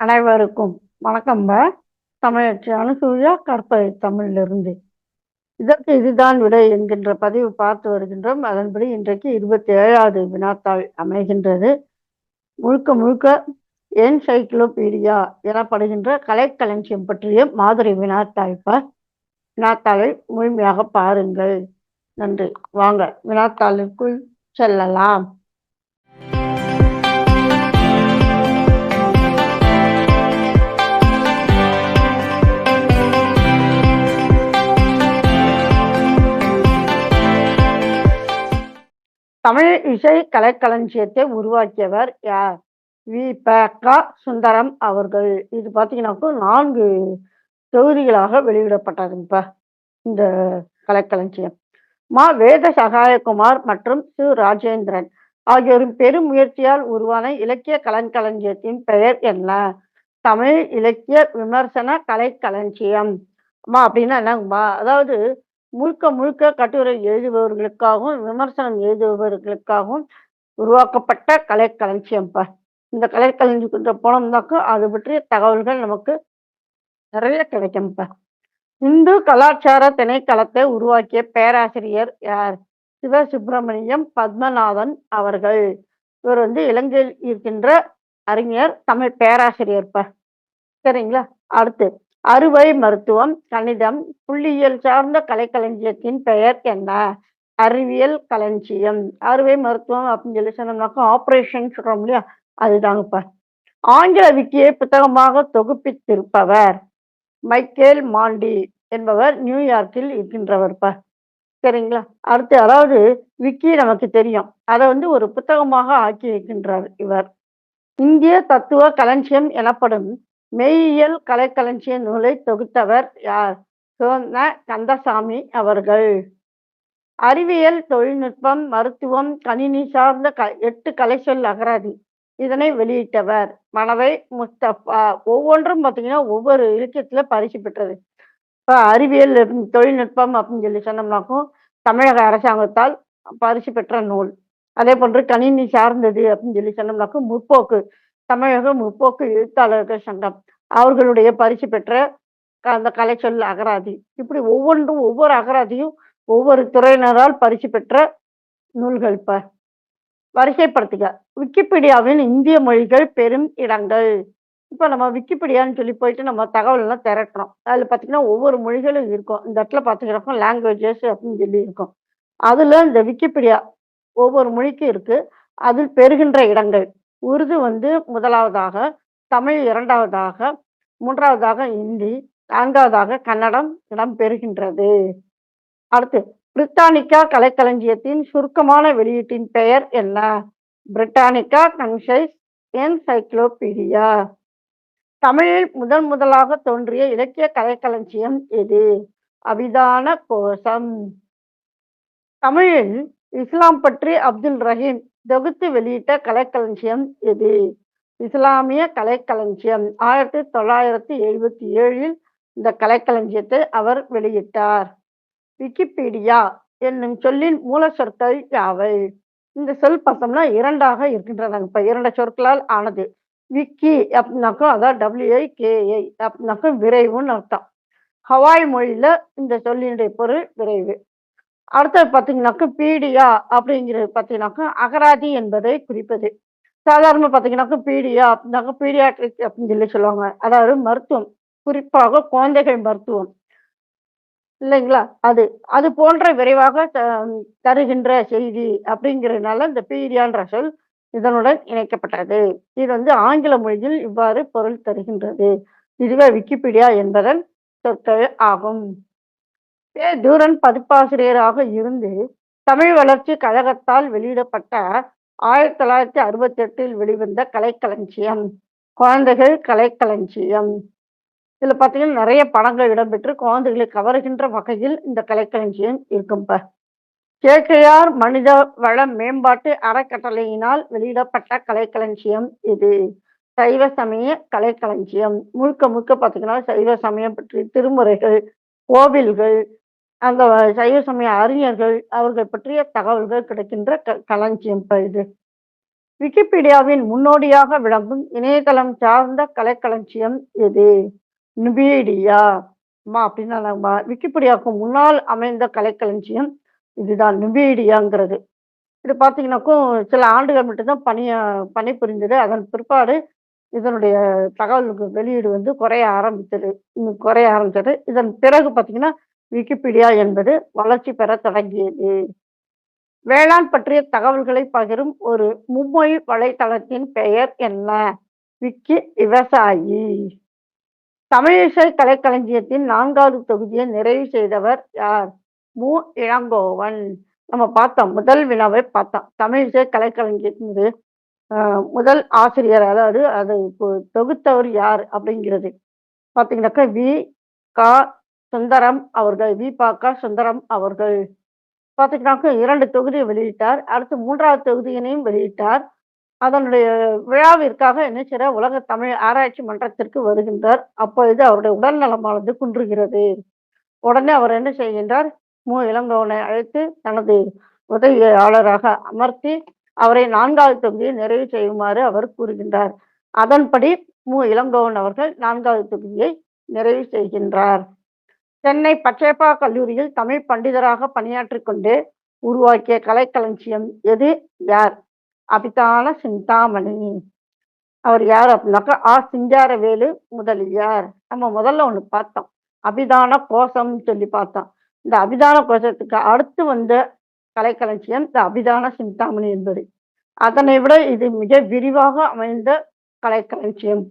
அனைவருக்கும் வணக்கம்ப தமிழச்சி அனுசூயா கற்பை தமிழிலிருந்து. இதற்கு இதுதான் விடை என்கின்ற பதிவு பார்த்து வருகின்றோம். அதன்படி இன்றைக்கு இருபத்தி ஏழாவது வினாத்தாள் அமைகின்றது. முழுக்க முழுக்க என்சைக்ளோபீடியா எனப்படுகின்ற கலைக்களஞ்சியம் பற்றிய மாதிரி வினாத்தாழ்ப்ப வினாத்தாளை முழுமையாக பாருங்கள். நன்றி. வாங்க வினாத்தாளுக்குள் செல்லலாம். தமிழ் இசை கலைக்களஞ்சியத்தை உருவாக்கியவர் யார்? வி. ப. க. சுந்தரம் அவர்கள். இது பார்த்தீங்கன்னாக்கா நான்கு தொகுதிகளாக வெளியிடப்பட்டதுப்பா இந்த கலைக்களஞ்சியம். மா. வேத சகாயகுமார் மற்றும் சு. ராஜேந்திரன் ஆகியோரின் பெரும் முயற்சியால் உருவான இலக்கிய கலன்களஞ்சியத்தின் பெயர் என்ன? தமிழ் இலக்கிய விமர்சன கலைக்களஞ்சியம். அம்மா அப்படின்னா என்னங்கம்மா அதாவது முழுக்க முழுக்க கட்டுரை எழுதுபவர்களுக்காகவும் விமர்சனம் எழுதுபவர்களுக்காகவும் உருவாக்கப்பட்ட கலைக்களஞ்சியம்ப்பா இந்த கலைக்களஞ்சியத்தை போனோம்னாக்கா அது பற்றிய தகவல்கள் நமக்கு நிறைய கிடைக்கும்ப்பா இந்து கலாச்சார திணைக்களத்தை உருவாக்கிய பேராசிரியர் யார்? சிவசுப்பிரமணியம் பத்மநாதன் அவர்கள். இவர் வந்து இலங்கையில் இருக்கின்ற அறிஞர் தமிழ் பேராசிரியர்ப்பா. சரிங்களா? அடுத்து. அறுவை மருத்துவம் கணிதம் புள்ளியியல் சார்ந்த கலைக்களஞ்சியத்தின் பெயர் என்ன? அறிவியல் களஞ்சியம். அறுவை மருத்துவம் அப்படின்னு சொல்லி சொன்னோம்னாக்கா ஆப்ரேஷன் சொல்றோம் இல்லையா? அதுதாங்கப்பா. ஆங்கில விக்கியை புத்தகமாக தொகுப்பித்திருப்பவர் மைக்கேல் மாண்டி என்பவர் நியூயார்க்கில் இருக்கின்றவர்ப்பா. சரிங்களா? அடுத்து அதாவது விக்கி நமக்கு தெரியும். அதை வந்து ஒரு புத்தகமாக ஆக்கி இருக்கின்றார் இவர். இந்திய தத்துவ களஞ்சியம் எனப்படும் மெய்யியல் கலைக்களஞ்சிய நூலை தொகுத்தவர் யார்? சோன கந்தசாமி அவர்கள். அறிவியல் தொழில்நுட்பம் மருத்துவம் கணினி சார்ந்த க எட்டு கலைச்சொல் அகராதி. இதனை வெளியிட்டவர். மணவை முஸ்தபா ஒவ்வொன்றும் பார்த்தீங்கன்னா ஒவ்வொரு இலக்கியத்துல பரிசு பெற்றது. இப்போ அறிவியல் தொழில்நுட்பம் அப்படின்னு சொல்லி சொன்னோம்னாக்கும் தமிழக அரசாங்கத்தால் பரிசு பெற்ற நூல். அதே போன்று கணினி சார்ந்தது அப்படின்னு சொல்லி சொன்னோம்னாக்கும் முற்போக்கு. தமிழக முற்போக்கு எழுத்தாளர்கள் சங்கம். அவர்களுடைய பரிசு பெற்ற அந்த கலைச்சொல் அகராதி. இப்படி ஒவ்வொன்றும் ஒவ்வொரு அகராதியும் ஒவ்வொரு துறையினரால் பரிசு பெற்ற நூல்கள் இப்ப. வரிசைப்படுத்துக. விக்கிபீடியாவின் இந்திய மொழிகள் பெரும் இடங்கள். இப்போ நம்ம விக்கிபீடியான்னு சொல்லி போயிட்டு நம்ம தகவல் எல்லாம் திரட்டுறோம். அதில் பார்த்தீங்கன்னா ஒவ்வொரு மொழிகளும் இருக்கும். இந்த இடத்துல பார்த்துக்கிறப்போ லாங்குவேஜஸ் அப்படின்னு சொல்லி இருக்கும். அதில் இந்த விக்கிபீடியா ஒவ்வொரு மொழிக்கும் இருக்கு. அதில் பெறுகின்ற இடங்கள். உருது வந்து முதலாவதாக தமிழ் இரண்டாவதாக மூன்றாவதாக இந்தி நான்காவதாக கன்னடம் இடம்பெறுகின்றது. அடுத்து பிரித்தானிக்கா கலைக்களஞ்சியத்தின் சுருக்கமான வெளியீட்டின் பெயர் என்ன? Britannica concise encyclopedia. தமிழில் முதன் முதலாக தோன்றிய இலக்கிய கலைக்களஞ்சியம் எது? அபிதான கோஷம். தமிழில் இஸ்லாம் பற்றி அப்துல் ரஹீம் தொகுத்து வெளியிட்ட கலைக்களஞ்சியம் எது? இஸ்லாமிய கலைக்களஞ்சியம். ஆயிரத்தி தொள்ளாயிரத்தி எழுபத்தி ஏழில் இந்த கலைக்களஞ்சியத்தை அவர் வெளியிட்டார். விக்கிபீடியா என்னும் சொல்லின் மூல சொற்கள் யாவை? இந்த சொல் பார்த்தோம்னா இரண்டாக இருக்கின்றன. இப்ப இரண்டு சொற்களால் ஆனது. விக்கி அப்படின்னாக்கும் அதான் டபிள்யூஐ கேஐ அப்படின்னாக்கும் விரைவுன்னு அர்த்தம். ஹவாய் மொழியில இந்த சொல்லினுடைய பொருள் விரைவு. அடுத்தது பார்த்தீங்கன்னாக்கா பீடியா அப்படிங்கிறது பார்த்தீங்கன்னாக்கா அகராதி என்பதை குறிப்பது. சாதாரண பார்த்தீங்கன்னாக்கா பீடியா அப்படின்னாக்கா பீடியாட்ரிக் அப்படின்னு சொல்லி சொல்லுவாங்க. அதாவது மருத்துவம் குறிப்பாக குழந்தைகள் மருத்துவம். இல்லைங்களா? அது அது போன்ற விரைவாக தருகின்ற செய்தி அப்படிங்கிறதுனால இந்த பீடியான்ற சொல் இதனுடன் இணைக்கப்பட்டது. இது வந்து ஆங்கில மொழியில் இவ்வாறு பொருள் தருகின்றது. இதுவே விக்கிபீடியா என்பதன் சொற்கள் ஆகும். கே தூரன் பதிப்பாசிரியராக இருந்து தமிழ் வளர்ச்சி கழகத்தால் வெளியிடப்பட்ட ஆயிரத்தி தொள்ளாயிரத்தி அறுபத்தி எட்டில் வெளிவந்த கலைக்களஞ்சியம் குழந்தைகள் கலைக்களஞ்சியம். இதுல பார்த்தீங்கன்னா நிறைய படங்கள் இடம்பெற்று குழந்தைகளை கவருகின்ற வகையில் இந்த கலைக்களஞ்சியம் இருக்கும்ப கேகேஆர் மனித வள மேம்பாட்டு அறக்கட்டளையினால் வெளியிடப்பட்ட கலைக்களஞ்சியம் இது. சைவ சமய கலைக்களஞ்சியம். முழுக்க முழுக்க பார்த்தீங்கன்னா சைவ சமயம் பற்றி திருமுறைகள் கோவில்கள் அந்த சைவ சமய அறிஞர்கள் அவர்கள் பற்றிய தகவல்கள் கிடைக்கின்ற க களஞ்சியம் இது. விக்கிபீடியாவின் முன்னோடியாக விளங்கும் இணையதளம் சார்ந்த கலைக்களஞ்சியம் எது? நுபீடியா. அம்மா அப்படின்னா விக்கிபீடியாவுக்கு முன்னால் அமைந்த கலைக்களஞ்சியம் இதுதான் நுபீடியாங்கிறது. இது பார்த்தீங்கன்னாக்கும் சில ஆண்டுகள் மட்டும்தான் பணிய பணிபுரிந்தது அதன் பிற்பாடு இதனுடைய தகவலுக்கு வெளியீடு வந்து குறைய ஆரம்பித்தது. குறைய ஆரம்பித்தது. இதன் பிறகு பார்த்தீங்கன்னா விக்கிபீடியா என்பது வளர்ச்சி பெற தொடங்கியது. வேளாண் பற்றிய தகவல்களை பகிரும் ஒரு மும்மொழி வலைத்தளத்தின் பெயர் என்ன? விக்கி விவசாயி. தமிழிசை கலைக்களஞ்சியத்தின் நான்காவது தொகுதியை நிறைவு செய்தவர் யார்? மு. இளங்கோவன். நம்ம பார்த்தோம் முதல் வினாவை பார்த்தோம். தமிழிசை கலைக்களஞ்சியத்தின் ஆஹ், முதல் ஆசிரியர் அதாவது அது தொகுத்தவர் யார் அப்படிங்கிறது. பார்த்தீங்கன்னாக்கா வி. கா. சுந்தரம் அவர்கள் வி. சுந்தரம் அவர்கள். பார்த்தீங்கன்னாக்கா இரண்டு தொகுதியை வெளியிட்டார். அடுத்து மூன்றாவது தொகுதியினையும் வெளியிட்டார். அதனுடைய விழாவிற்காக என்ன செய்கிறார் உலக தமிழ் ஆராய்ச்சி மன்றத்திற்கு வருகின்றார். அப்பொழுது அவருடைய உடல் நலமானது குன்றுகிறது. உடனே அவர் என்ன செய்கின்றார்? மு. இளங்கோவனை அழைத்து தனது உதவியாளராக அமர்த்தி அவரை நான்காவது தொகுதியை நிறைவு செய்யுமாறு அவர் கூறுகின்றார். அதன்படி மு. இளங்கோவன் அவர்கள் நான்காவது தொகுதியை நிறைவு செய்கின்றார். சென்னை பச்சேப்பா கல்லூரியில் தமிழ் பண்டிதராக பணியாற்றி கொண்டு உருவாக்கிய கலைக்களஞ்சியம் எது? யார்? அபிதான சிந்தாமணி. அவர் யார் அப்படின்னாக்கா ஆ. சிங்காரவேலு முதலியார் நம்ம முதல்ல ஒன்று பார்த்தோம். அபிதான கோஷம் சொல்லி பார்த்தோம். இந்த அபிதான கோஷத்துக்கு அடுத்து வந்த கலைக்களஞ்சியம் இந்த அபிதான சிந்தாமணி என்பது. அதனை விட இது மிக விரிவாக அமைந்த கலைக்களஞ்சியம்.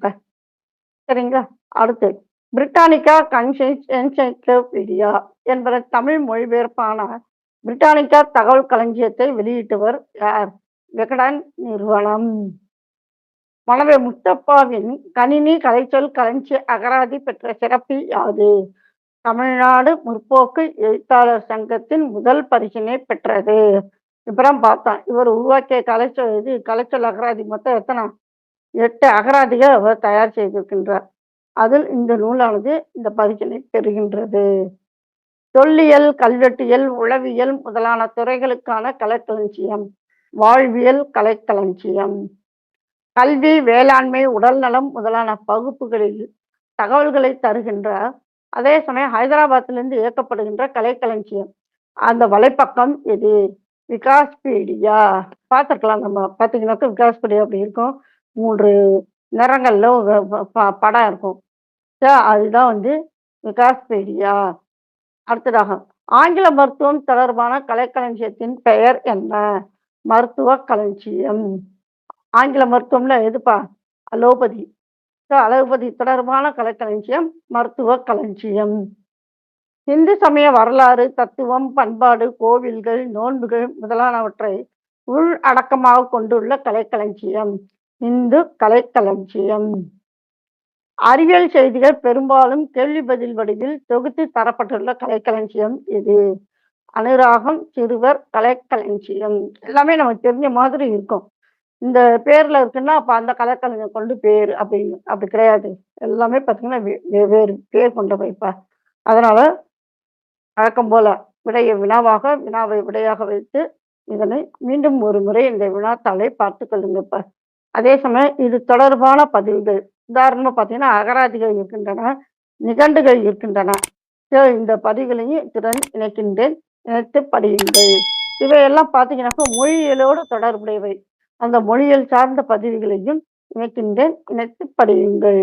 சரிங்களா? அடுத்து பிரிட்டானிக்கா கன்சைஸ் என்சைக்ளோபீடியா என்பது தமிழ் மொழிபெயர்ப்பான பிரிட்டானிக்கா தகவல் களஞ்சியத்தை வெளியிட்டவர் யார்? விகடன் நிறுவனம். மலவை முத்தப்பாவின் கணினி கலைச்சொல் களஞ்சிய அகராதி பெற்ற சிறப்பு யாது? தமிழ்நாடு முற்போக்கு எழுத்தாளர் சங்கத்தின் முதல் பரிசினை பெற்றது. இப்புறம் பார்த்தோம் இவர் உருவாக்கிய கலைச்சொல் இது கலைச்சொல் அகராதி மொத்தம் எத்தனை? எட்டு அகராதிகள் அவர் தயார் செய்திருக்கின்றார். அதில் இந்த நூலானது இந்த பரிசினை பெறுகின்றது. தொல்லியல் கல்வெட்டியல் உளவியல் முதலான துறைகளுக்கான கலைக்களஞ்சியம் வாழ்வியல் கலைக்களஞ்சியம். கல்வி வேளாண்மை உடல்நலம் முதலான பகுப்புகளில் தகவல்களை தருகின்ற அதே சமயம் ஹைதராபாத்திலிருந்து இயக்கப்படுகின்ற கலைக்களஞ்சியம். அந்த வலைப்பக்கம் இது விகாஸ்பீடியா. பார்த்துருக்கலாம் நம்ம. பார்த்தீங்கன்னாக்கா விகாஸ்பீடியா அப்படி இருக்கும். மூன்று நிறங்கள்ல ப- படம் இருக்கும். So, அதுதான் வந்து விகாஸ்பீடியா. அடுத்ததாக ஆங்கில மருத்துவம் தொடர்பான கலைக்களஞ்சியத்தின் பெயர் என்ன? மருத்துவ களஞ்சியம். ஆங்கில மருத்துவம்ல எதுப்பா? அலோபதி. So, அலோபதி தொடர்பான கலைக்களஞ்சியம் மருத்துவ களஞ்சியம். இந்து சமய வரலாறு தத்துவம் பண்பாடு கோவில்கள் நோன்புகள் முதலானவற்றை உள் அடக்கமாக கொண்டுள்ள கலைக்களஞ்சியம். இந்து கலைக்களஞ்சியம். அறிவியல் செய்திகள் பெரும்பாலும் கேள்வி பதில் வடிவில் தொகுத்து தரப்பட்டுள்ள கலைக்களஞ்சியம் இது. அனுராகம் சிறுவர் கலைக்களஞ்சியம். எல்லாமே நமக்கு தெரிஞ்ச மாதிரி இருக்கும். இந்த பேர்ல இருக்குன்னா அப்ப அந்த கலைக்கலைஞர் கொண்டு பேர் அப்படின்னு அப்படி கிடையாது. எல்லாமே பார்த்தீங்கன்னா வெவ்வேறு பேர் கொண்ட வைப்பா. அதனால வழக்கம் போல விடையை வினாவாக வினாவை விடையாக வைத்து இதனை மீண்டும் ஒரு முறை இந்த வினாத்தாளை பார்த்து கொள்ளுங்கப்பா. அதே சமயம் இது தொடர்பான பதிவுகள் உதாரணமாக பார்த்தீங்கன்னா அகராதிகள் இருக்கின்றன நிகண்டுகள் இருக்கின்றன. இந்த பதிவுகளையும் திறன் இணைக்கின்றேன் இணைத்து படியுங்கள். இவையெல்லாம் பார்த்தீங்கன்னாக்கா மொழியியலோடு தொடர்புடையவை. அந்த மொழியியல் சார்ந்த பதிவுகளையும் இணைக்கின்றேன் இணைத்து படியுங்கள்.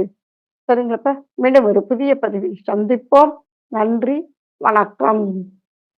சரிங்களப்ப மீண்டும் ஒரு புதிய பதிவில் சந்திப்போம். நன்றி வணக்கம்.